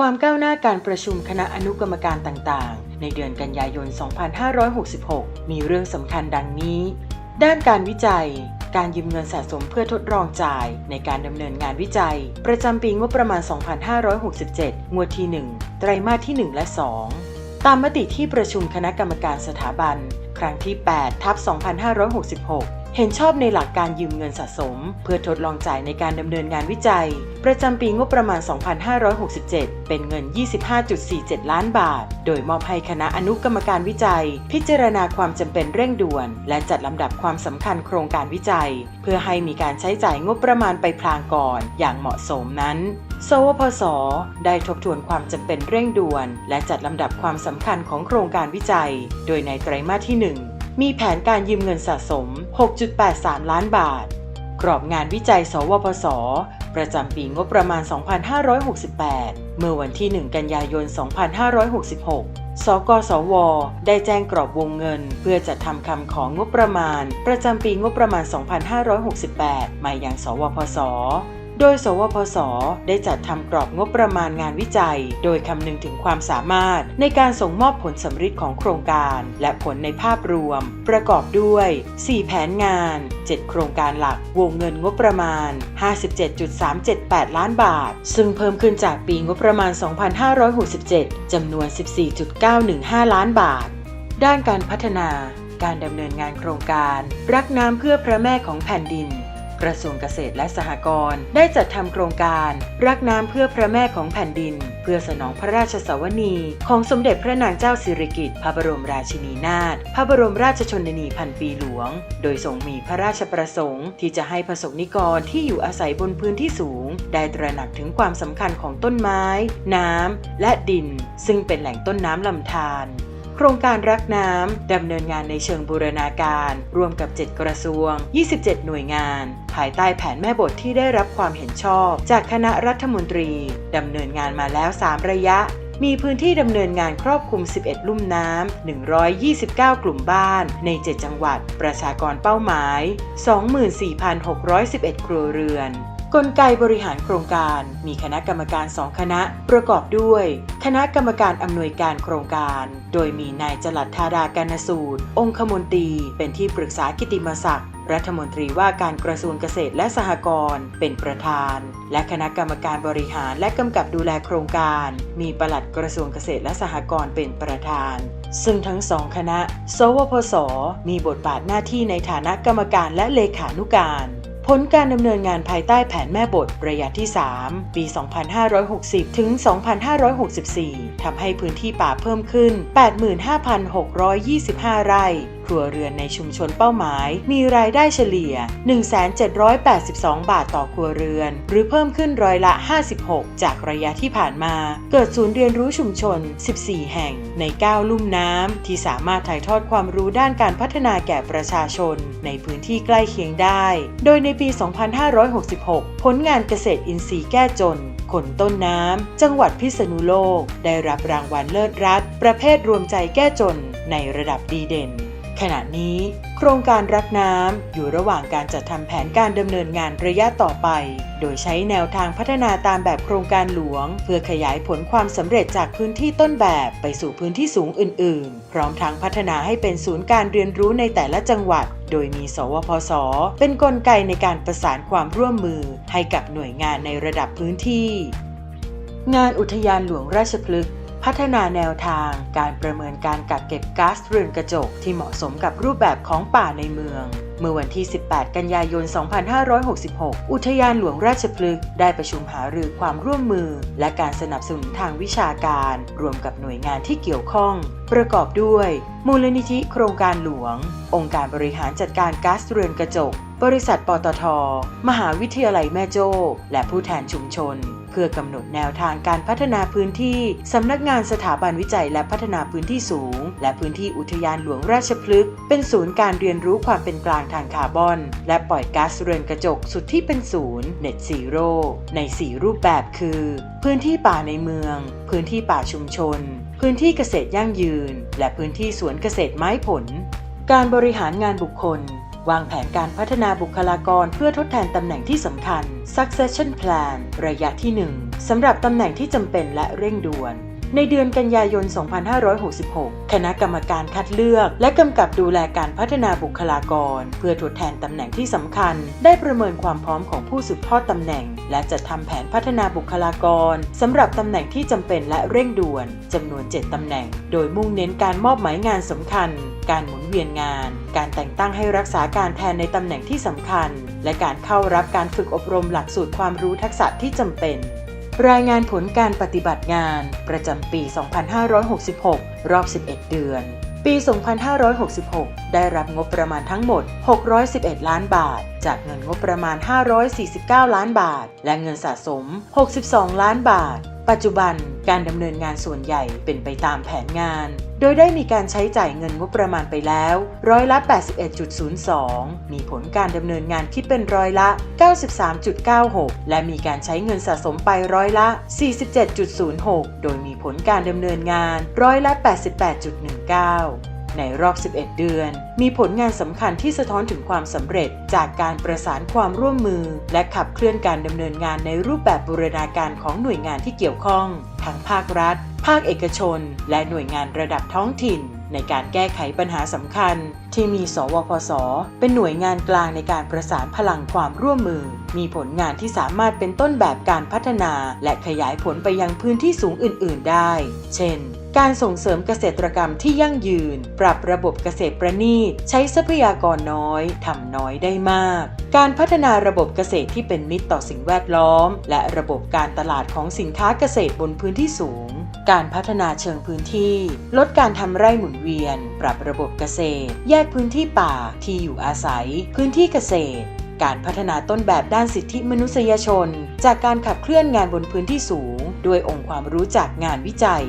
ความก้าวหน้าการประชุมคณะอนุกรรมการต่างๆ ในเดือนกันยายน 2566 มีเรื่องสำคัญดังนี้ ด้านการวิจัย การยืมเงินสะสมเพื่อทดลองจ่าย ในการดำเนินงานวิจัย ประจำปีงบประมาณ 2567 งวดที่ 1 ไตรมาสที่ 1 และ 2 ตามมติที่ประชุมคณะกรรมการสถาบัน ครั้งที่ 8 ทับ 2566 เห็นชอบในหลักการยืมเงินสะสม เพื่อทดลองจ่ายในการดำเนินงานวิจัย ประจำปีงบประมาณ 2567 เป็นเงิน 25.47 ล้านบาท โดยมอบให้คณะอนุกรรมการวิจัย พิจารณาความจำเป็นเร่งด่วน และจัดลำดับความสำคัญโครงการวิจัย เพื่อให้มีการใช้จ่ายงบประมาณไปพลางก่อน อย่างเหมาะสมนั้นสวพศได้ทบทวนความจำเป็นเร่งด่วน และจัดลำดับความสำคัญของโครงการวิจัย โดยในไตรมาสที่ 1 มีแผนการยืมเงินสะสม 6.83 ล้านบาท กรอบงานวิจัย สวพศ ประจำปีงบประมาณ 2568 เมื่อวันที่ 1 กันยายน 2566 สกสว ได้แจ้งกรอบวงเงิน เพื่อจัดทำคำของงบประมาณ ประจำปีงบประมาณ 2568 มายังสวพศ โดย สวพศ ได้จัดทำกรอบงบประมาณงานวิจัย โดยคำนึงถึงความสามารถในการส่งมอบผลสำฤทธิ์ของโครงการ และผลในภาพรวม ประกอบด้วย 4 แผนงาน 7 โครงการหลัก วงเงินงบประมาณ 57.378 ล้านบาท ซึ่งเพิ่มขึ้นจากปีงบประมาณ 2567 จำนวน 14.915 ล้านบาท ด้านการพัฒนา การดำเนินงานโครงการ รักน้ำเพื่อพระแม่ของแผ่นดิน กระทรวงเกษตรและสหกรณ์ได้จัดทำโครงการ รักน้ำเพื่อพระแม่ของแผ่นดิน เพื่อสนองพระราชสวนีของสมเด็จพระนางเจ้าสิริกิติ์พระบรมราชินีนาถพระบรมราชชนนีพันปีหลวง โดยทรงมีพระราชประสงค์ ที่จะให้ประสงนิกรที่อยู่อาศัยบนพื้นที่สูง ได้ตระหนักถึงความสำคัญของต้นไม้ น้ำและดิน ซึ่งเป็นแหล่งต้นน้ำลำธาร โครงการรักน้ำดำเนินงานในเชิงบูรณาการ ร่วมกับ 7 กระทรวง 27 หน่วยงาน ภายใต้แผนแม่บทที่ได้รับความเห็นชอบ จากคณะรัฐมนตรีดำเนินงานมาแล้ว 3 ระยะมีพื้นที่ดำเนินงานครอบคลุม 11 ลุ่มน้ำ 129 กลุ่มบ้าน ใน 7 จังหวัด ประชากรเป้าหมาย 24,611 ครัวเรือน กลไกบริหารโครงการ มีคณะกรรมการสองคณะประกอบด้วย คณะกรรมการอำนวยการโครงการ โดยมีนายจลัดธาดาการสูตร องคมนตรี เป็นที่ปรึกษากิติมศักดิ์รัฐมนตรีว่าการกระทรวงเกษตรและสหกรณ์เป็นประธาน และคณะกรรมการบริหารและกำกับดูแลโครงการ มีปลัดกระทรวงเกษตรและสหกรณ์เป็นประธาน ซึ่งทั้งสองคณะ สวพศมีบทบาทหน้าที่ในฐานะกรรมการและเลขานุการ ผลการดำเนินงานภายใต้แผนแม่บทระยะที่ 3 ปี 2560 ถึง 2564 ทำให้พื้นที่ป่าเพิ่มขึ้น 85,625 ไร่ ครัวเรือนในชุมชนเป้าหมาย มีรายได้เฉลี่ย 1,782 บาทต่อครัวเรือน หรือเพิ่มขึ้นร้อยละ 56 จากระยะที่ผ่านมา เกิดศูนย์เรียนรู้ชุมชน 14 แห่งใน 9 ลุ่มน้ำที่สามารถถ่ายทอดความรู้ด้านการพัฒนาแก่ประชาชน ในพื้นที่ใกล้เคียงได้ โดยในปี 2566 ผลงานเกษตรอินทรีย์แก้จน ขนต้นน้ำ จังหวัดพิษณุโลก ได้รับรางวัลเลิศรัฐ ประเภทรวมใจแก้จนในระดับดีเด่น ขณะนี้โครงการรักน้ำอยู่ระหว่างการจัดทำแผนการดำเนินงานระยะต่อไป โดยใช้แนวทางพัฒนาตามแบบโครงการหลวง เพื่อขยายผลความสำเร็จจากพื้นที่ต้นแบบไปสู่พื้นที่สูงอื่น ๆ พร้อมทั้งพัฒนาให้เป็นศูนย์การเรียนรู้ในแต่ละจังหวัด โดยมี สวพศ เป็นนกลไกในการประสานความร่วมมือให้กับหน่วยงานในระดับพื้นที่ งานอุทยานหลวงราชพฤกษ์ พัฒนาแนวทางการประเมินการกักเก็บก๊าซเรือนกระจกที่เหมาะสมกับรูปแบบของป่าในเมือง เมื่อวันที่ 18 กันยายน 2566 อุทยานหลวงราชพฤกษ์ได้ประชุมหารือความร่วมมือ และการสนับสนุนทางวิชาการ รวมกับหน่วยงานที่เกี่ยวข้อง ประกอบด้วย มูลนิธิโครงการหลวง องค์การบริหารจัดการก๊าซเรือนกระจก บริษัทปตท มหาวิทยาลัยแม่โจ้ และผู้แทนชุมชน พื่อกำหนดแนวทางการพัฒนาพื้นที่สำนักงานสถาบันวิจัยและพัฒนาพื้นที่สูง และพื้นที่อุทยานหลวงราชพฤกษ์เป็นศูนย์การเรียนรู้ความเป็นกลางทางคาร์บอน และปล่อยก๊าซเรือนกระจกสุดที่เป็นศูนย์ Net Zero ใน 4 รูปแบบคือ พื้นที่ป่าในเมือง พื้นที่ป่าชุมชน พื้นที่เกษตรยั่งยืน และพื้นที่สวนเกษตรไม้ผล การบริหารงานบุคคล วางแผนการพัฒนาบุคลากรเพื่อทดแทนตำแหน่งที่สำคัญ succession plan ระยะที่ 1สำหรับตำแหน่งที่จำเป็นและเร่งด่วน ในเดือนกันยายน 2566 คณะกรรมการคัดเลือก และกำกับดูแลการพัฒนาบุคลากร เพื่อทดแทนตำแหน่งที่สำคัญ ได้ประเมินความพร้อมของผู้สืบทอดตำแหน่ง และจัดทำแผนพัฒนาบุคลากรสำหรับตำแหน่งที่จำเป็นและเร่งด่วนจำนวน 7ตำแหน่ง โดยมุ่งเน้นการมอบหมายงานสำคัญ การหมุนเวียนงาน การแต่งตั้งให้รักษาการแทนในตำแหน่งที่สำคัญ และการเข้ารับการฝึกอบรมหลักสูตรความรู้ทักษะที่จำเป็น รายงานผลการปฏิบัติงาน ประจำปี 2566 รอบ 11 เดือน ปี 2566 ได้รับงบประมาณทั้งหมด 611 ล้านบาท จากเงินงบประมาณ 549 ล้านบาท และเงินสะสม 62 ล้านบาท ปัจจุบัน การดำเนินงานส่วนใหญ่เป็นไปตามแผนงาน โดยได้มีการใช้จ่ายเงินงบประมาณไปแล้ว ร้อยละ 81.02 มีผลการดำเนินงานคิดเป็นร้อยละ 93.96 และมีการใช้เงินสะสมไปร้อยละ 47.06 โดยมีผลการดำเนินงานร้อยละ 88.19 ในรอบ 11 เดือน มีผลงานสำคัญที่สะท้อนถึงความสำเร็จจากการประสานความร่วมมือ และขับเคลื่อนการดำเนินงานในรูปแบบบูรณาการของหน่วยงานที่เกี่ยวข้อง ทั้งภาครัฐ ภาคเอกชน และหน่วยงานระดับท้องถิ่นในการแก้ไขปัญหาสำคัญ ที่มี สวพสเป็นหน่วยงานกลางในการประสานพลังความร่วมมือ มีผลงานที่สามารถเป็นต้นแบบการพัฒนา และขยายผลไปยังพื้นที่สูงอื่น ๆ ได้ เช่น การส่งเสริมเกษตรกรรมที่ยั่งยืน ปรับระบบเกษตรประณีต ใช้ทรัพยากรน้อยทำน้อยได้มาก การพัฒนาระบบเกษตรที่เป็นมิตรต่อสิ่งแวดล้อม และระบบการตลาดของสินค้าเกษตรบนพื้นที่สูง การพัฒนาเชิงพื้นที่ ลดการทำไร่หมุนเวียน ปรับระบบเกษตร แยกพื้นที่ป่าที่อยู่อาศัย พื้นที่เกษตรการพัฒนาต้นแบบด้านสิทธิมนุษยชน จากการขับเคลื่อนงานบนพื้นที่สูง ด้วยองค์ความรู้จากงานวิจัย